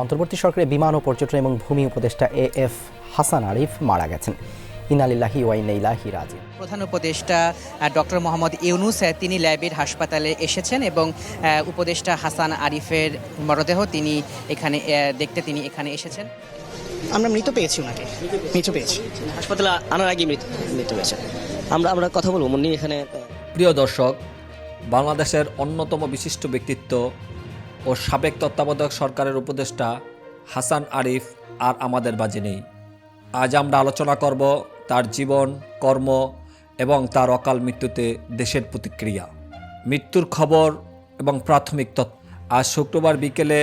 অন্তর্বর্তী সরকারের বিমান ও পর্যটন এবং ভূমি উপদেষ্টা এ এফ হাসান আরিফ মারা গেছেন। ইনালিল্লাহি ওয়াইনাইলাহি রাজি প্রধান উপদেষ্টা ডক্টর মোহাম্মদ ইউনুস তিনি ল্যাবের হাসপাতালে এসেছেন এবং উপদেষ্টা হাসান আরিফের মরদেহ তিনি এখানে দেখতে তিনি এখানে এসেছেন। আমরা মৃত পেয়েছি ওনাকে। মৃত পেয়েছি। হাসপাতালে আনার আগে মৃত মৃত হয়েছে। আমরা আমরা কথা বলব মুন্নি এখানে প্রিয় দর্শক বাংলাদেশের অন্যতম বিশিষ্ট ব্যক্তিত্ব ও সাবেক তত্ত্বাবধায়ক সরকারের উপদেষ্টা হাসান আরিফ আর আমাদের মাঝে নেই। আজ আমরা আলোচনা করব তার জীবন, কর্ম এবং তার অকাল মৃত্যুতে দেশের প্রতিক্রিয়া। মৃত্যুর খবর এবং প্রাথমিক তথ্য। আজ শুক্রবার বিকেলে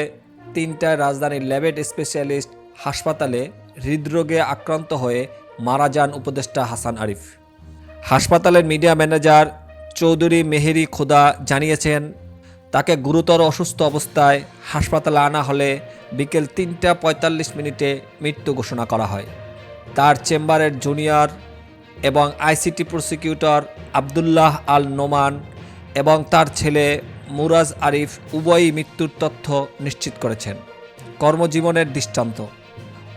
তিনটায় রাজধানীর ল্যাবেট স্পেশালিস্ট হাসপাতালে হৃদরোগে আক্রান্ত হয়ে মারা যান উপদেষ্টা হাসান আরিফ। হাসপাতালের মিডিয়া ম্যানেজার চৌধুরী মেহেরি খোদা জানিয়েছেন তাকে গুরুতর অসুস্থ অবস্থায় হাসপাতালে আনা হলে বিকেল তিনটা পঁয়তাল্লিশ মিনিটে মৃত্যু ঘোষণা করা হয়। তার চেম্বারের জুনিয়র এবং আইসিটি প্রসিকিউটর আবদুল্লাহ আল নোমান এবং তার ছেলে মুরাজ আরিফ উভয়ই মৃত্যুর তথ্য নিশ্চিত করেছেন। কর্মজীবনের দৃষ্টান্ত।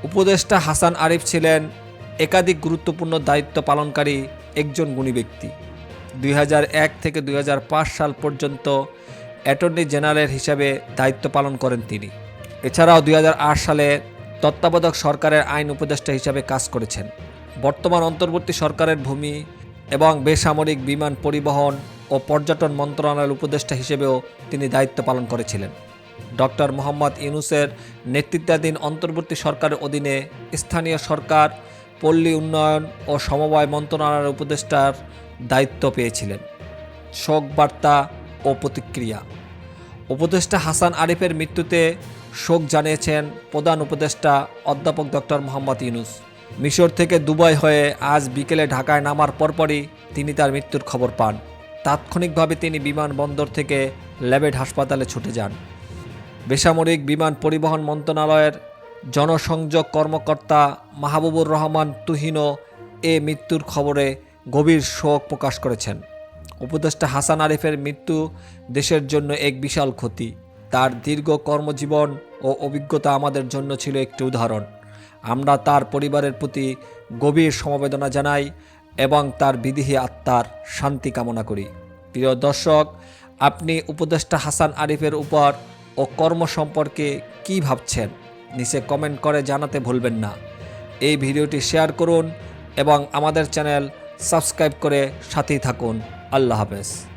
উপদেষ্টা হাসান আরিফ ছিলেন একাধিক গুরুত্বপূর্ণ দায়িত্ব পালনকারী একজন গুণী ব্যক্তি। দুই হাজার এক থেকে দুই হাজার পাঁচ সাল পর্যন্ত অ্যাটর্নি জেনারেল হিসাবে দায়িত্ব পালন করেন তিনি। এছাড়াও দুই হাজার আট সালে তত্ত্বাবধায়ক সরকারের আইন উপদেষ্টা হিসাবে কাজ করেছেন। বর্তমান অন্তর্বর্তী সরকারের ভূমি এবং বেসামরিক বিমান পরিবহন ও পর্যটন মন্ত্রণালয়ের উপদেষ্টা হিসেবেও তিনি দায়িত্ব পালন করেছিলেন। ডক্টর মোহাম্মদ ইউনুসের নেতৃত্বাধীন অন্তর্বর্তী সরকারের অধীনে স্থানীয় সরকার, পল্লী উন্নয়ন ও সমবায় মন্ত্রণালয়ের উপদেষ্টার দায়িত্ব পেয়েছিলেন। শোক বার্তা ও প্রতিক্রিয়া উপদেষ্টা হাসান আরিফের মৃত্যুতে শোক জানিয়েছেন প্রধান উপদেষ্টা অধ্যাপক ডক্টর মোহাম্মদ ইউনুস। মিশর থেকে দুবাই হয়ে আজ বিকেলে ঢাকায় নামার পরপরই তিনি তার মৃত্যুর খবর পান। তাৎক্ষণিকভাবে তিনি বিমানবন্দর থেকে ল্যাবেড হাসপাতালে ছুটে যান। বেসামরিক বিমান পরিবহন মন্ত্রণালয়ের জনসংযোগ কর্মকর্তা মাহবুবুর রহমান তুহিনও এ মৃত্যুর খবরে গভীর শোক প্রকাশ করেছেন। উপদেষ্টা হাসান আরিফের মৃত্যু দেশের জন্য এক বিশাল ক্ষতি। তার দীর্ঘ কর্মজীবন ও অভিজ্ঞতা আমাদের জন্য ছিল একটি উদাহরণ। আমরা তার পরিবারের প্রতি গভীর সমবেদনা জানাই এবং তার বিদেহী আত্মার শান্তি কামনা করি। প্রিয় দর্শক, আপনি উপদেষ্টা হাসান আরিফের উপর ও কর্ম সম্পর্কে কী ভাবছেন? নিচে কমেন্ট করে জানাতে ভুলবেন না। এই ভিডিওটি শেয়ার করুন এবং আমাদের চ্যানেল সাবস্ক্রাইব করে সাথেই থাকুন। আল্লাহ হাফেজ